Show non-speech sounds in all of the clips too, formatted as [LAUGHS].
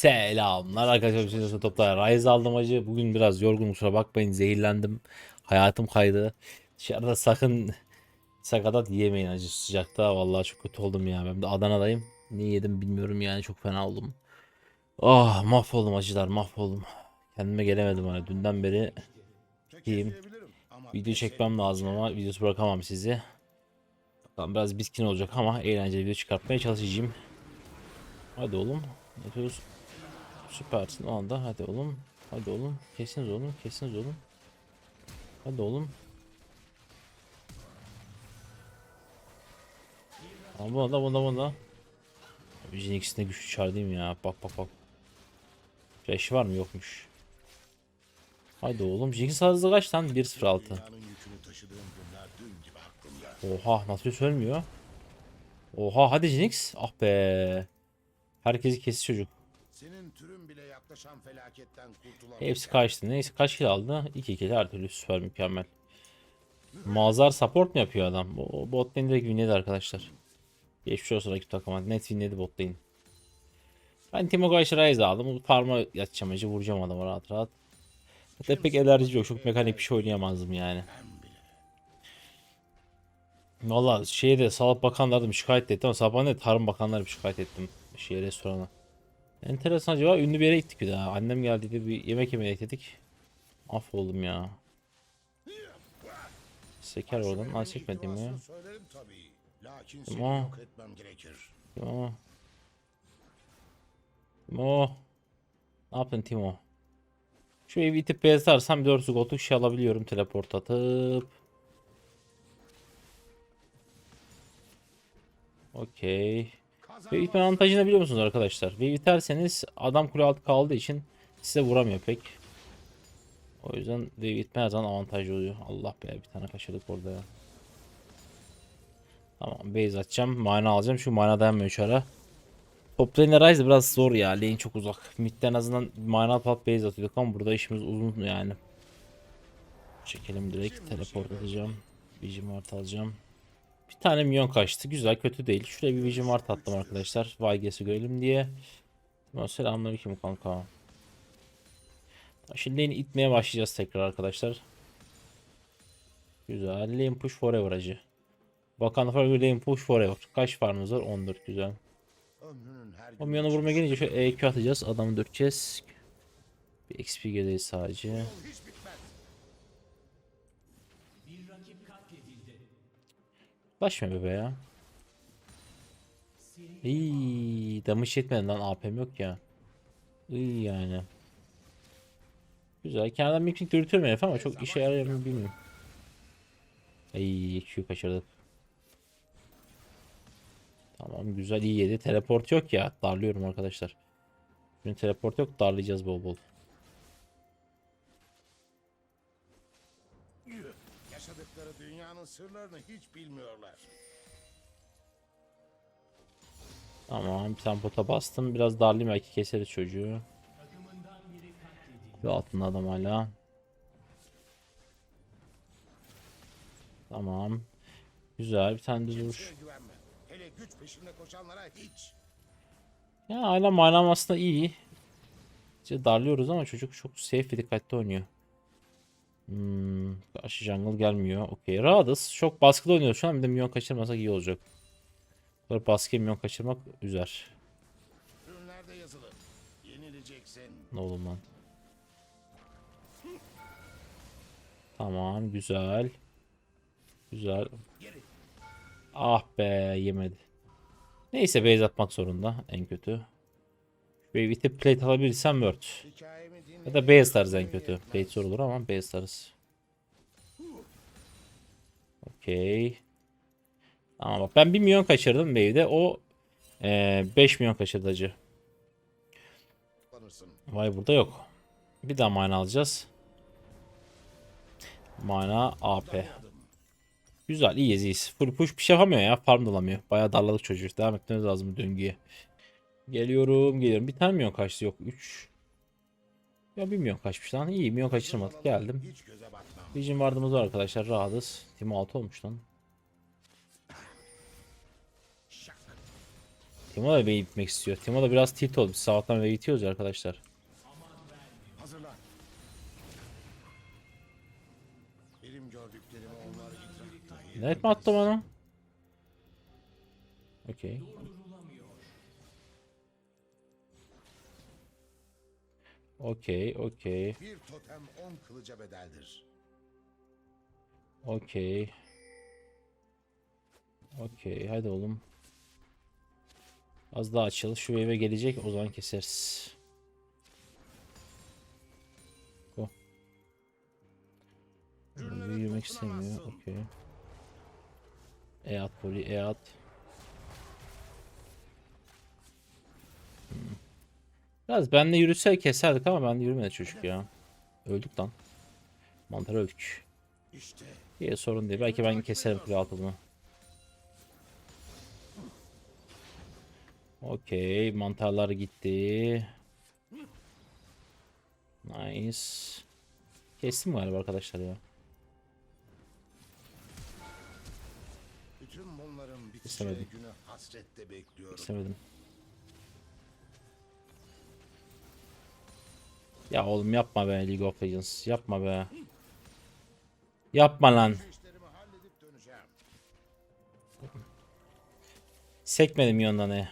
Selamlar arkadaşlar. Bir şey topla. Rise aldım acı. Bugün biraz yorgun kusura bakmayın. Zehirlendim. Hayatım kaydı. Dışarıda sakın sakatat yemeyin acı sıcakta. Vallahi çok kötü oldum ya. Ben de Adana'dayım. Ne yedim bilmiyorum yani. Çok fena oldum. Ah mahvoldum acılar mahvoldum. Kendime gelemedim hani. Dünden beri iyiyim. Video çekmem lazım ama videosu bırakamam sizi. Bakalım biraz bitkin olacak ama eğlenceli video çıkartmaya çalışacağım. Hadi oğlum. Yapıyoruz. Süpersin o anda. Hadi oğlum. Hadi oğlum. Kesiniz oğlum. Kesiniz oğlum. Hadi oğlum. Ama bunda bunda bunda. Jin ikisinde güçlü çağırdayım ya. Bak bak bak. Flash var mı? Yokmuş. Hadi oğlum. Jinx hızlı kaç lan? 1.06. Oha nasıl ölmüyor? Oha hadi Jinx. Ah be. Herkesi kesti çocuk. Senin türün bile yaklaşan felaketten kurtulamaz. Hepsi kaçtı. Neyse kaç kill aldı? 2 kill her türlü süper mükemmel. Mazar support mu yapıyor adam? O bot lane direkt winledi arkadaşlar. Geçmiş olsun rakip takıma. Net winledi bot lane. Ben Timo Gayşi Ryze aldım. Farm'a yatacağım acı vuracağım adamı rahat rahat. Hatta pek enerji yok. Çok mekanik bir şey oynayamazdım yani. Valla şeye de Sağlık Bakanları da şikayet ettim ama Sabah ne Tarım Bakanları bir şikayet ettim. Şeye restorana. Enteresan acaba ünlü bir yere gittik bir daha. Annem geldi de bir yemek yemeye gittik. Affoldum ya. Seker oradan. Aa çekmedim ya. Ama- gerekir. Timo. Ne yaptın Timo? Şu evi itip bezarsam 4 gotluk şey alabiliyorum teleport atıp. Okey. Ve itme avantajını biliyor musunuz arkadaşlar? Ve iterseniz adam kule altı kaldığı için size vuramıyor pek. O yüzden ve itme her zaman avantajlı oluyor. Allah be bir tane kaçırdık orada ya. Tamam base atacağım. Mana alacağım. Şu mana dayanmıyor şu ara. Top lane Rise biraz zor ya. Lane çok uzak. Mid'den en azından mana alıp base atıyorduk ama burada işimiz uzun yani. Çekelim direkt. Teleport atacağım. Vision Ward alacağım. Bir tane minyon kaçtı. Güzel kötü değil. Şuraya bir Vision Ward attım arkadaşlar. YGS'i görelim diye. Selamünaleyküm kanka. Şimdi itmeye başlayacağız tekrar arkadaşlar. Güzel. Lane push forever acı. Bakan Fargo Lane push forever. Kaç farmımız var? 14 güzel. O milyonu vurmaya gelince şu EQ atacağız. Adamı dürteceğiz. Bir XP geleceğiz sadece. Başma bebe ya. İyi, damage yetmedi lan AP'm yok ya. İyi yani. Güzel. Kenardan bir ping dürtüyorum herif ama çok işe yarar mı bilmiyorum. Ay Q kaçırdık. Tamam güzel iyi yedi. Teleport yok ya. Darlıyorum arkadaşlar. Şimdi teleport yok darlayacağız bol bol. Dünyanın sırlarını hiç bilmiyorlar. Tamam tane pota bastım. Biraz darlayayım belki keseriz çocuğu. Ve altında adam hala. Tamam. Güzel bir tane düz vuruş. Hele güç peşinde koşanlara hiç. Ya hala manam aslında iyi. İşte darlıyoruz ama çocuk çok safe ve dikkatli oynuyor. Hmm, karşı jungle gelmiyor. Okey. Rahatız. Çok baskılı oynuyor şu an. Bir de milyon kaçırmasak iyi olacak. Böyle baskı milyon kaçırmak üzer. Ne olur lan. Tamam güzel. Güzel. Ah be yemedi. Neyse base atmak zorunda en kötü. Şuraya bir tip plate alabilirsem word. Ya da base atarız en kötü. Plate zor olur ama base atarız. Okey. Tamam bak ben 1 milyon kaçırdım wave'de. O 5 milyon kaçırdı acı. Vay burada yok. Bir daha mana alacağız. Mana AP. Güzel iyiyiz iyiyiz. Full push bir şey yapamıyor ya. Farm dolamıyor. Bayağı darladık çocuğu. Devam etmemiz lazım bu döngüye. Geliyorum geliyorum. Bir tane milyon kaçtı yok. 3. Ya bir milyon kaçmış lan. İyi milyon kaçırmadık. Geldim. Vision vardığımız var arkadaşlar. Rahatız. Timo 6 olmuş lan. Timo da wave'i itmek istiyor. Timo da biraz tilt oldu. Biz sabahtan wave itiyoruz arkadaşlar. Net mi attı bana? Okey. Okey, okey, Bir totem on kılıca bedeldir. okey. Okey, hadi oğlum. Az daha açıl. Şu eve gelecek, o zaman keseriz. Go. Büyümek istemiyor, okey. E at poli, e at. Hmm. Biraz benle yürüse keserdik ama ben yürümedi çocuk ya. Öldük lan. Mantar öldük. İyi sorun değil. Belki ben keserim kule altını. Okey. Mantarlar gitti. Nice. Kestim galiba arkadaşlar ya. İstemedim. İstemedim. Ya oğlum yapma be League of Legends. Yapma be. Yapma lan. Sekmedim yanına ne.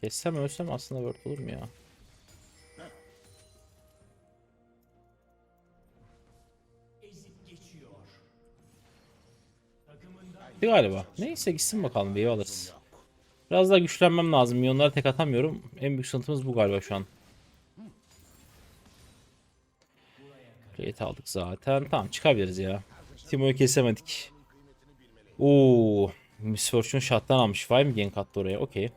Kessem ölsem aslında word olur mu ya? Gitti galiba. Neyse gitsin bakalım bir alırız. Biraz daha güçlenmem lazım. Milyonlara tek atamıyorum. En büyük sıkıntımız bu galiba şu an. Plate aldık zaten. Tamam çıkabiliriz ya. Timo'yu kesemedik. Oo, Miss Fortune shot'tan almış. Vay mı gank attı oraya? Okey.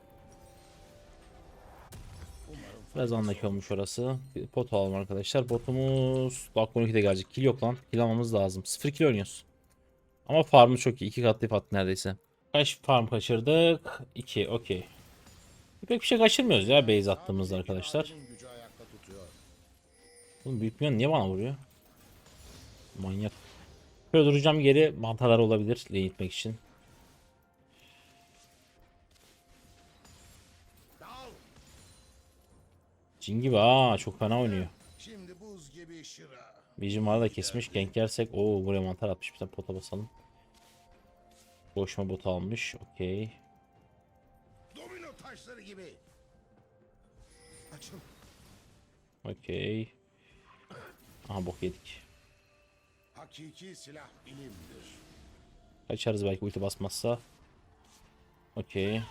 Biraz andaki olmuş orası. Bir pot alalım arkadaşlar. Botumuz dakika 12'de gelecek. Kill yok lan. Kill almamız lazım. 0 kill oynuyoruz. Ama farmı çok iyi. 2 katlı attı neredeyse. Kaç farm kaçırdık? 2. Okey. Pek bir şey kaçırmıyoruz ya base attığımızda arkadaşlar. Oğlum büyük niye bana vuruyor? Manyak. Şöyle duracağım geri mantarlar olabilir lane gitmek için. Cin gibi aa çok fena oynuyor. Şimdi buz gibi şıra. Vision da kesmiş. Gank yersek o buraya mantar atmış. Bir tane pota basalım. Boşma bot almış. Okey. Domino taşları gibi. Açıl. Okey. Aha bok yedik. Hakiki silah bilimdir. Kaçarız belki ulti basmazsa. Okey.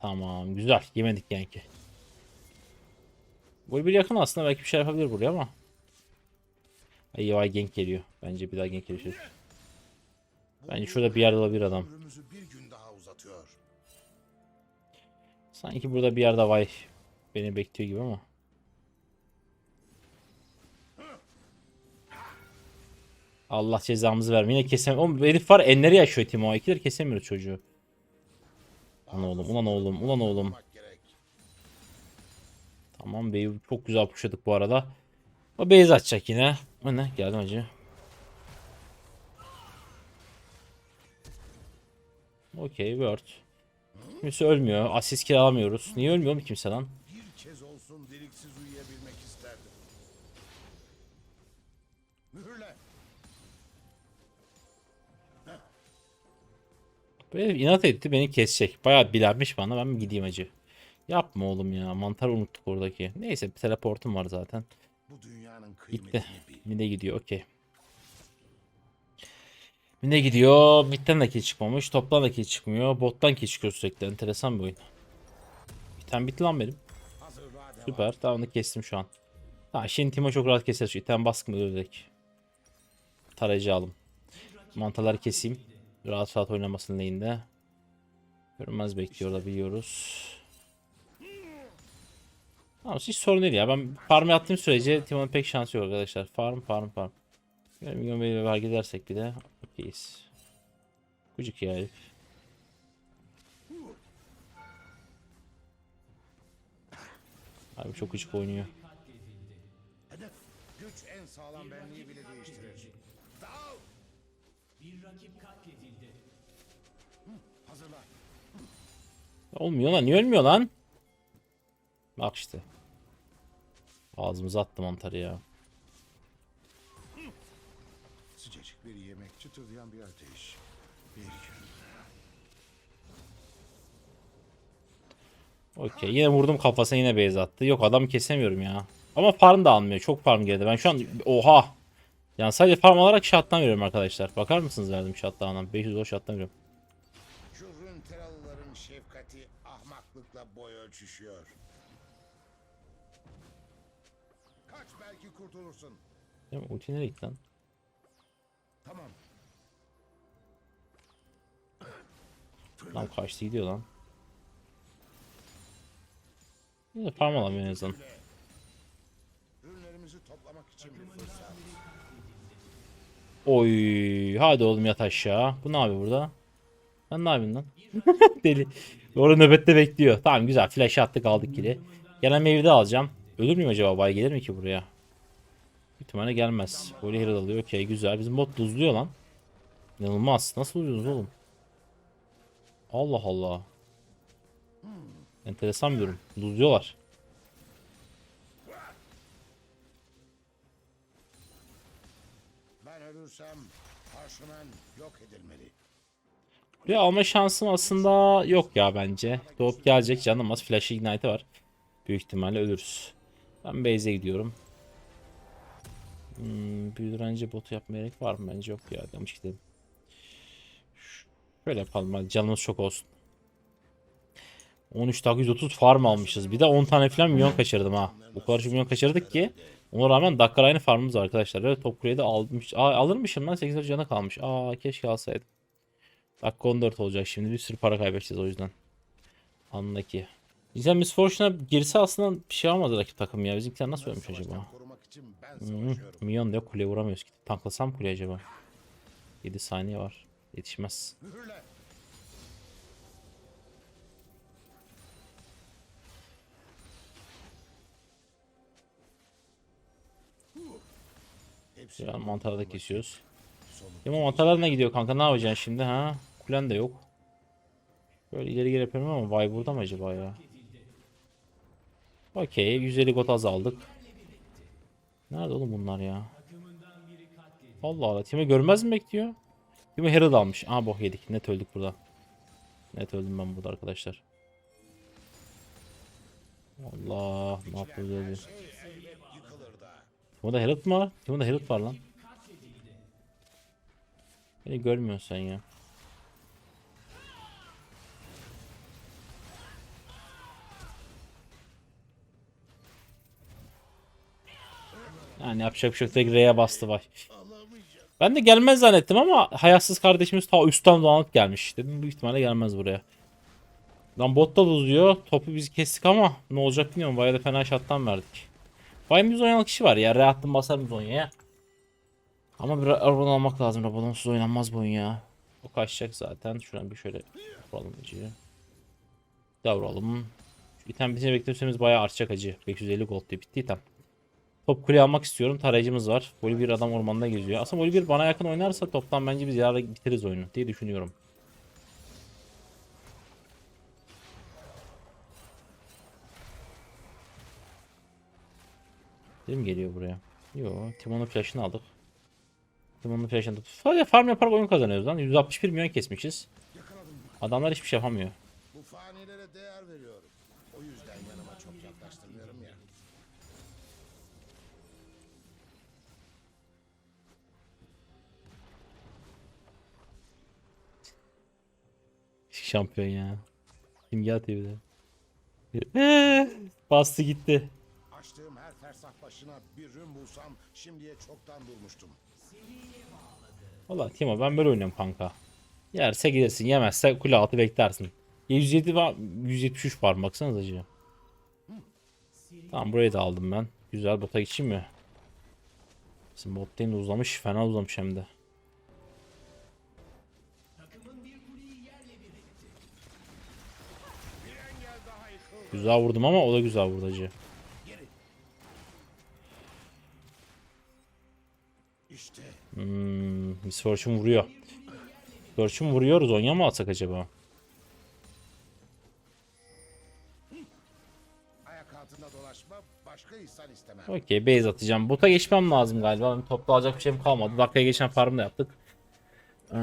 Tamam güzel. Yemedik yani. Gol bir yakın aslında belki bir şey yapabilir buraya ama. Ay vay gank geliyor. Bence bir daha gank gelir. Bence şurada bir yerde olabilir adam. Ömrümüzü bir gün daha uzatıyor. Sanki burada bir yerde vay beni bekliyor gibi ama. Allah cezamızı verme. Yine kesem. Oğlum herif var enleri yaşıyor Timo. İkileri kesemiyoruz çocuğu. Ulan oğlum, ulan oğlum, ulan oğlum. Tamam Bey'i çok güzel pushladık bu arada. O base atacak yine. O ne? Geldim acı. Okey word. Kimse ölmüyor. Asist kiralamıyoruz. Niye ölmüyor mu kimse lan? Bir kez olsun deliksiz uyuyabilmek isterdim. Mühürle. Böyle inat etti beni kesecek. Bayağı bilenmiş bana ben mi gideyim acı. Yapma oğlum ya. Mantar unuttuk oradaki. Neyse bir teleportum var zaten. Bu dünyanın Gitti. Mide gidiyor okey. Mide gidiyor. Mid'den de kill çıkmamış. Toptan da kill çıkmıyor. Bottan kill çıkıyor sürekli. Enteresan bir oyun. Tane bitti lan benim. Süper. Tamam da kestim şu an. Tamam şimdi Timo çok rahat keser. İtem baskın öldük. Tarayıcı alım. Mantaları keseyim. Rahat rahat oynamasın lane'de. Görünmez bekliyor da biliyoruz. Tamam hiç sorun değil ya. Ben farm yaptığım sürece Timo'nun pek şansı yok arkadaşlar. Farm farm farm. Böyle milyon bir var gidersek bir de okeyiz. Kucuk ya herif. Abi çok gıcık oynuyor. Hedef. Güç en sağlam benliği bile değiştirir. Olmuyor lan. Niye ölmüyor lan? Bak işte. Ağzımıza attı mantarı ya. Sıcacık bir yemek, çıtırdayan bir ateş. Bir gün. Okey. Yine vurdum kafasına yine base attı. Yok adam kesemiyorum ya. Ama farm da almıyor. Çok farm geldi. Ben şu an oha. Yani sadece farm alarak shot'tan veriyorum arkadaşlar. Bakar mısınız verdim shot'tan? 500 o shot'tan veriyorum. Ahmaklıkla boy ölçüşüyor. Kaç belki kurtulursun. Ulti nereye gitti lan? Tamam. Lan kaçtı gidiyor lan. Yine farm alamıyor en azından. Ürünlerimizi toplamak için bir fırsat. Oy, hadi oğlum yat aşağı. Bu ne yapıyor burada? Ben ne yapayım lan? [LAUGHS] Deli. Orada nöbette bekliyor. Tamam güzel. Flash attık aldık kili. Gelen meyve alacağım. Ölür müyüm acaba? Bay gelir mi ki buraya? İhtimalle gelmez. Böyle hero alıyor. Okey güzel. Bizim bot duzluyor lan. İnanılmaz. Nasıl oluyorsunuz oğlum? Allah Allah. Enteresan bir durum. Duzluyorlar. Ben ölürsem parşömen yok edilmeli. Buraya alma şansım aslında yok ya bence. Doğup gelecek canım az. Flash Ignite var. Büyük ihtimalle ölürüz. Ben base'e gidiyorum. Hmm, bir direnci botu yapmaya gerek var mı? Bence yok ya. Demiş gidelim. Şöyle yapalım. Hadi canımız çok olsun. 13 dakika 130 farm almışız. Bir de 10 tane falan milyon kaçırdım ha. O kadar çok milyon kaçırdık ki. Ona rağmen dakika aynı farmımız arkadaşlar. Ve top kuleyi de almış. Aa, alırmışım lan 8 canı kalmış. Aa keşke alsaydım. Dakika 14 olacak şimdi. Bir sürü para kaybedeceğiz o yüzden. Anlaki. Bizden Miss Fortune'a girse aslında bir şey olmadı rakip takım ya. Bizimkiler nasıl ölmüş acaba? Savaşıyorum. Milyon da yok kuleye vuramıyoruz ki. Tanklasam kule acaba? 7 saniye var. Yetişmez. Ya mantarı da kesiyoruz. Ya mantarlar ne gidiyor kanka? Ne yapacaksın şimdi ha? Kulen de yok. Böyle ileri geri yapıyorum ama vay burada mı acaba ya? Okey. 150 got azaldık. Nerede oğlum bunlar ya? Allah Allah. Timo görmez mi bekliyor? Timo Herald almış. Aa boh yedik. Net öldük burada. Net öldüm ben burada arkadaşlar. Allah. Ne yapıyoruz öyle? Da. Timo'da Herald mı var? Timo'da Herald var lan. Beni görmüyorsun sen ya. Yani yapacak bir şey yok. Direkt R'ye bastı vay. Ben de gelmez zannettim ama hayatsız kardeşimiz ta üstten dolanıp gelmiş. Dedim bu ihtimalle gelmez buraya. Lan bot da uzuyor. Topu biz kestik ama ne olacak bilmiyorum. Bayağı da fena şattan verdik. Bayağı bir Zonyalı kişi var ya. R attım basarım Zonya'ya. Ama bir Rabon almak lazım. Rabon'suz oynanmaz bu oyun ya. O kaçacak zaten. Şuradan bir şöyle vuralım acıyı. Daha vuralım. Şu item beklememiz bayağı artacak acı. 550 gold diye bitti item. Top kule almak istiyorum. Tarayıcımız var. Voli bir adam ormanda geziyor. Aslında Voli bir bana yakın oynarsa toptan bence biz yarın bitiririz oyunu diye düşünüyorum. Değil mi geliyor buraya? Yo, Timon'un flash'ını aldık. Timon'un flash'ını tutup sadece farm yaparak oyun kazanıyoruz lan. 161 milyon kesmişiz. Adamlar hiçbir şey yapamıyor. Bu değer veriyorum. Şampiyon ya. Simge TV'de. Bastı gitti. Açtığım her fersah başına bir rün bulsam şimdiye çoktan durmuştum. Valla Timo ben böyle oynuyorum kanka. Yerse gelirsin yemezse kule altı beklersin. 107 var 173 var baksanıza acı. Tamam burayı da aldım ben. Güzel bota geçeyim mi? Bizim bot de uzamış fena uzamış hem de. Güzel vurdum ama o da güzel vurdu acı. Hmm, Misfortune vuruyor. Misfortune vuruyoruz. Onya mı atsak acaba? Okey base atacağım. Bota geçmem lazım galiba. Benim topla alacak bir şeyim kalmadı. Dakikaya geçen farmı da yaptık. Ee,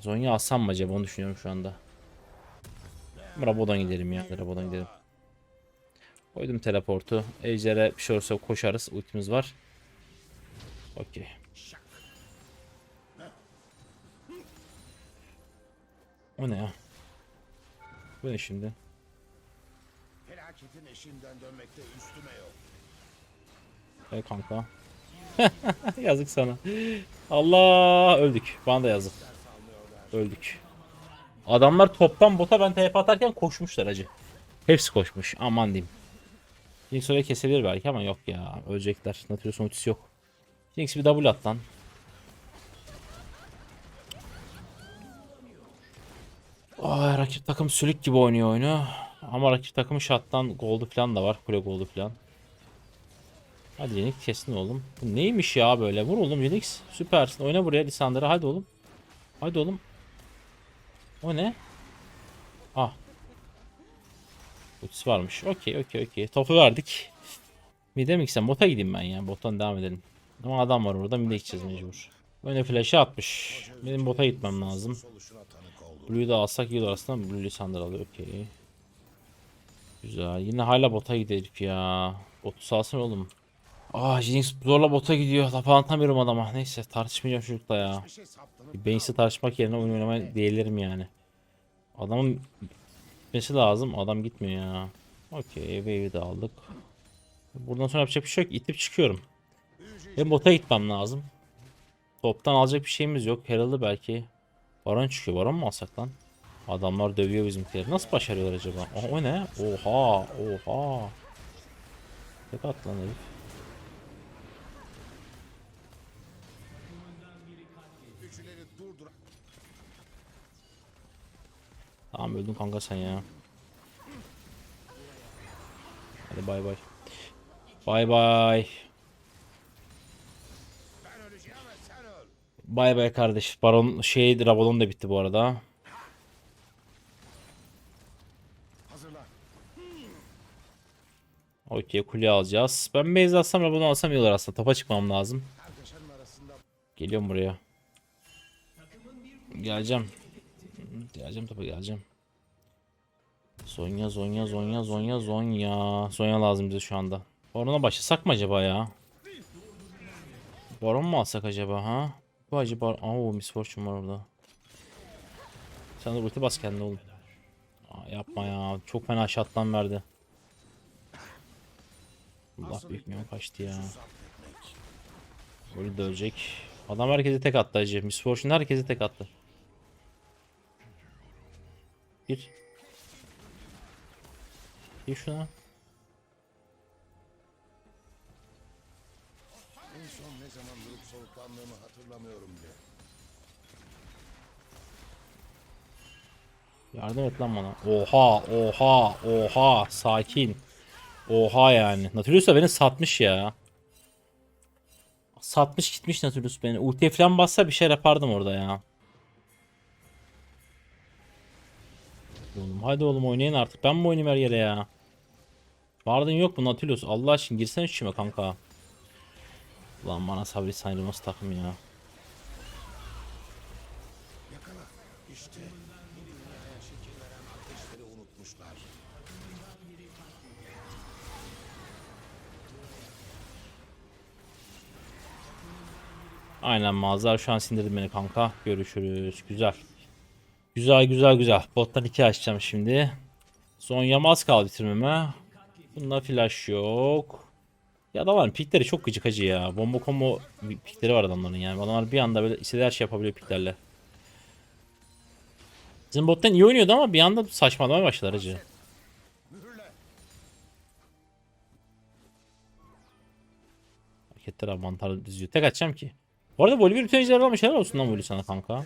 Zonya alsam mı acaba onu düşünüyorum şu anda. Rabodan gidelim ya. Rabodan gidelim. Koydum teleportu. Ejder'e bir şey olursa koşarız. Ultimiz var. Okey. O ne ya? Bu ne şimdi? Felaketin eşiğinden dönmekte üstüme yok. Ey kanka. [LAUGHS] yazık sana. Allah öldük. Bana da yazık. Öldük. Adamlar toptan bota ben TP atarken koşmuşlar acı. Hepsi koşmuş. Aman diyeyim. Jinx oraya kesebilir belki ama yok ya. Ölecekler. Nautilus ultisi yok. Jinx bir double at lan. Ay, rakip takım sülük gibi oynuyor oyunu. Ama rakip takımın shot'tan goldu falan da var. Kule goldu falan. Hadi Yenix kesin oğlum. Bu neymiş ya böyle? Vur oğlum Yenix. Süpersin. Oyna buraya Lisandra. Hadi oğlum. Hadi oğlum. O ne? Ah. Ultisi varmış. Okey okey okey. Topu verdik. Mide mi gitsem? Bota gideyim ben ya. Bottan devam edelim. Ama adam var orada. Mide gideceğiz mecbur. Öne flash'ı atmış. Benim bota gitmem lazım. Blue'yu da alsak iyi olur aslında. Blue Lisandra alıyor. Okey. Güzel. Yine hala bota gidelim ya. Botu salsın oğlum. Ah Jinx zorla bota gidiyor. Laf anlatamıyorum adama. Neyse tartışmayacağım çocukla ya. Baines'i tartışmak yerine oyun oynamaya değilirim yani. Adamın gitmesi lazım. Adam gitmiyor ya. Okey wave'i de aldık. Buradan sonra yapacak bir şey yok. İtip çıkıyorum. Hem bota gitmem lazım. Toptan alacak bir şeyimiz yok. Herald'ı belki. Baron çıkıyor. Baron mu alsak lan? Adamlar dövüyor bizimkileri. Nasıl başarıyorlar acaba? Aa, o ne? Oha! Oha! Tek at lan herif. Tamam öldün kanka sen ya. Hadi bay bay. Bay bay. Bay bay kardeş. Baron şey Rabadon da bitti bu arada. Okey kule alacağız. Ben base alsam Rabadon alsam iyi olur aslında. Topa çıkmam lazım. Geliyorum buraya. Geleceğim. Geleceğim topa geleceğim. Zonya Zonya Zonya Zonya Zonya. Zonya lazım bize şu anda. Baron'a başlasak mı acaba ya? Baron mu alsak acaba ha? Bu acaba... Aa Miss Fortune var orada. Sen de ulti bas kendine oğlum. Aa, yapma ya. Çok fena şatlan verdi. Allah büyük milyon kaçtı ya. Böyle de. Adam herkese tek attı acı. Miss Fortune herkese tek attı. Bir. Bir şuna. en son ne zaman durup soluklandığımı hatırlamıyorum bile. Yardım et lan bana. Oha, oha, oha. Sakin. Oha yani. Nautilus da beni satmış ya. Satmış gitmiş Nautilus beni. Ultiye falan bassa bir şey yapardım orada ya. Oğlum hadi oğlum oynayın artık. Ben mi oynayayım her yere ya? Vardın yok mu Nautilus? Allah aşkına girsene içime kanka. Ulan bana sabri sayrılması takım ya. Aynen Mazhar şu an sindirdi beni kanka. Görüşürüz. Güzel. Güzel güzel güzel. Bottan 2 açacağım şimdi. Son yamaz kaldı bitirmeme. Bunda flash yok. Ya adamların pikleri çok gıcık acı ya. Bomba combo pikleri var adamların yani. Adamlar bir anda böyle istediği her şey yapabiliyor piklerle. Bizim bottan iyi oynuyordu ama bir anda saçmalamaya başladı acı. Hareketler mantar diziyor. Tek açacağım ki. Bu arada Bolivya bütün ejderha almış helal olsun lan Bolivya sana kanka.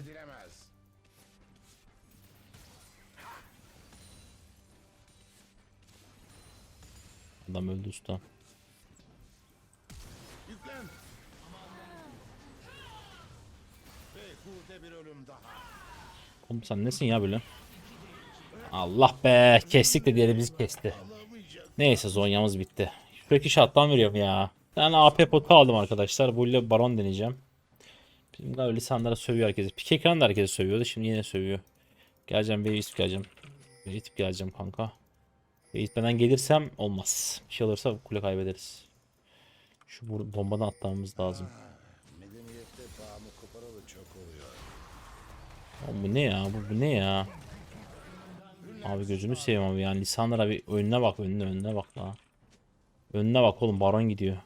Adam öldü usta. Yüklen. Beyhude bir ölüm daha. Oğlum sen nesin ya böyle? Allah be kestik de diğeri bizi kesti. Neyse zonyamız bitti. Sürekli shutdown veriyorum ya. Ben AP potu aldım arkadaşlar. Bu ile baron deneyeceğim. Bizim galiba lisanlara sövüyor herkesi. Pik ekran da herkesi sövüyordu. Şimdi yine sövüyor. Geleceğim B'ye itip geleceğim. B'ye itip geleceğim kanka. B'ye itmeden gelirsem olmaz. Bir şey olursa kule kaybederiz. Şu bombadan atlamamız lazım. Oğlum bu ne ya? Bu, bu ne ya? Abi gözünü seveyim abi yani lisanlara bir önüne bak önüne önüne bak la. Önüne bak oğlum baron gidiyor.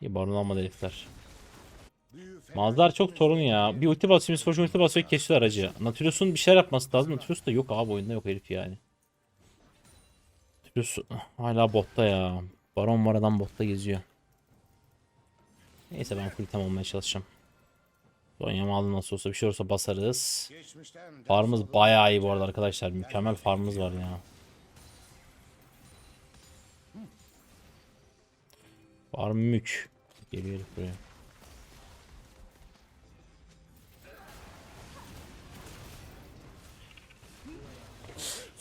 İyi baron almadı herifler. Büyü Mazlar çok torun ya. Bir ulti basıyor, bir ulti basıyor kesiyor aracı. Nautilus'un bir şeyler yapması lazım. Nautilus da yok abi oyunda yok herif yani. Nautilus hala botta ya. Baron var adam botta geziyor. Neyse ben full tam olmaya çalışacağım. Zonya'mı aldım nasıl olsa bir şey olursa basarız. Farmımız bayağı iyi bu arada arkadaşlar. Mükemmel farmımız var ya. Farm mük. Geliyor buraya.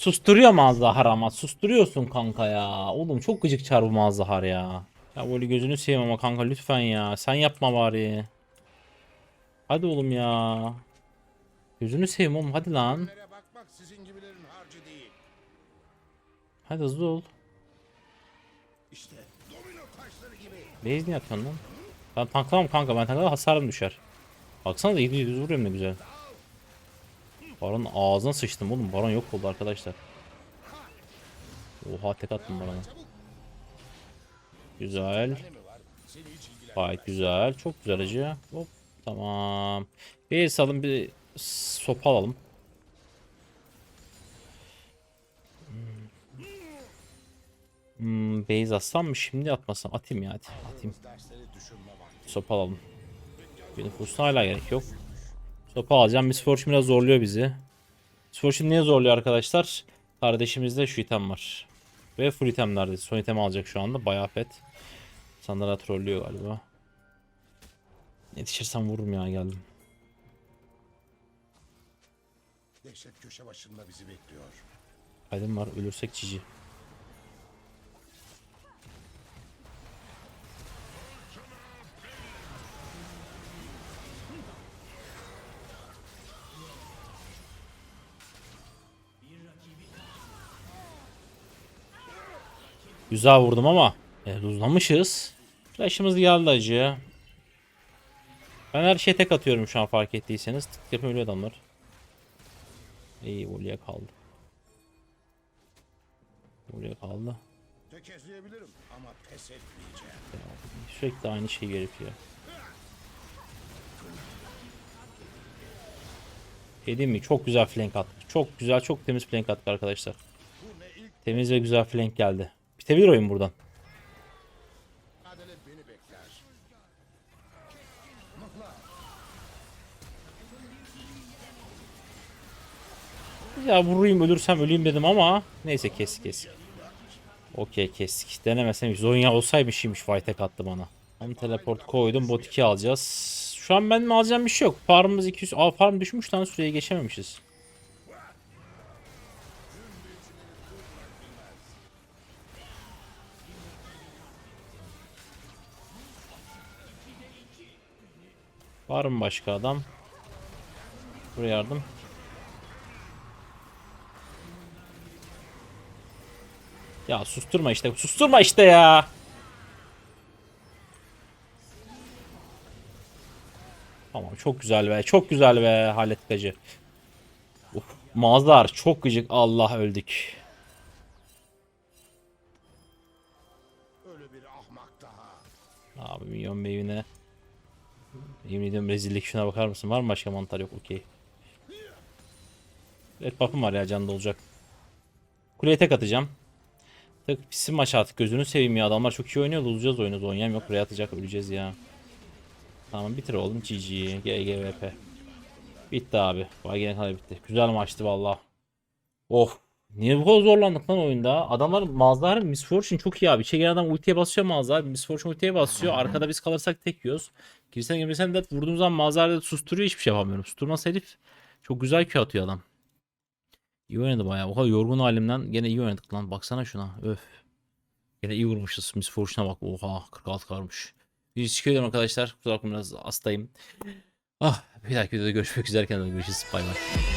Susturuyor Mazahar ama susturuyorsun kanka ya. Oğlum çok gıcık çar bu Mazahar ya. Ya böyle gözünü seveyim ama kanka lütfen ya. Sen yapma bari. Hadi oğlum ya. Gözünü seveyim oğlum hadi lan. Hadi hızlı ol. İşte. Base niye atıyorsun lan? Ben tanklamam kanka ben tanklamam hasarım düşer. Baksana da 700 vuruyorum ne güzel. Baron ağzına sıçtım oğlum. Baron yok oldu arkadaşlar. Oha tek attım Baron'a. Güzel. Gayet güzel. Çok güzel acı. Hop. Tamam. Bir alın bir sopa alalım. Hmm, base atsam mı şimdi atmasam? Atayım ya hadi. Atayım. Sopa alalım. Bir nüfusuna hala gerek yok. Sopa alacağım. Miss Fortune biraz zorluyor bizi. Miss Fortune niye zorluyor arkadaşlar? Kardeşimizde şu item var. Ve full itemlerde. Son item alacak şu anda. Bayağı pet. Sandıra trollüyor galiba. Yetişirsem vururum ya geldim. Dehşet köşe başında bizi bekliyor. Kaydım var. Ölürsek cici. Güzel vurdum ama e, uzlamışız. Flash'ımız geldi acı. Ben her şeye tek atıyorum şu an fark ettiyseniz. Tık yapıp ölüyor adamlar. İyi voleye kaldı. Buraya kaldı. Tökezleyebilirim ama pes etmeyeceğim. Sürekli aynı şey herif ya. Diyeyim mi? Çok güzel flank attık. Çok güzel, çok temiz flank attık arkadaşlar. Temiz ve güzel flank geldi. Bitebilir oyun buradan. Ya vurayım ölürsem öleyim dedim ama neyse kes kes. Okey kestik. Denemesem Zonya olsaymışymış fight attı bana. Hem teleport koydum bot 2 alacağız. Şu an benim alacağım bir şey yok. Farmımız 200. Aa farm düşmüş lan süreye geçememişiz. Var mı başka adam? Buraya yardım. Ya susturma işte. Susturma işte ya. Tamam çok güzel be. Çok güzel be Halet Gacı. Uf, Mazlar çok gıcık. Allah öldük. Öyle bir ahmak daha. Abi milyon beyine. Yemin ediyorum rezillik şuna bakar mısın? Var mı başka mantar yok okey. Evet buff'ım var ya canlı olacak. Kuleye tek atacağım. Tek pisim maç artık gözünü seveyim ya adamlar çok iyi oynuyor olacağız oyunu oynayam yok buraya atacak öleceğiz ya. Tamam bitir oğlum GG GGVP. Bitti abi. Vay kadar bitti. Güzel maçtı valla. Oh. Niye bu kadar zorlandık lan oyunda? Adamlar Mazlar Miss Fortune çok iyi abi. Çeken adam ultiye basıyor Mazlar. Miss Fortune ultiye basıyor. Arkada biz kalırsak tek yiyoruz. Girsen girmesen de vurduğum zaman Mazlar susturuyor hiçbir şey yapamıyorum. Susturmaz herif. Çok güzel Q atıyor adam. İyi oynadı bayağı. O kadar yorgun halimden gene iyi oynadık lan. Baksana şuna. Öf. Gene iyi vurmuşuz. Miss Fortune'a bak. Oha 46 karmış. Bir çıkıyorum arkadaşlar. Kusura bakmayın biraz hastayım. Ah bir dahaki videoda görüşmek üzere. Kendinize görüşürüz. Bay bay.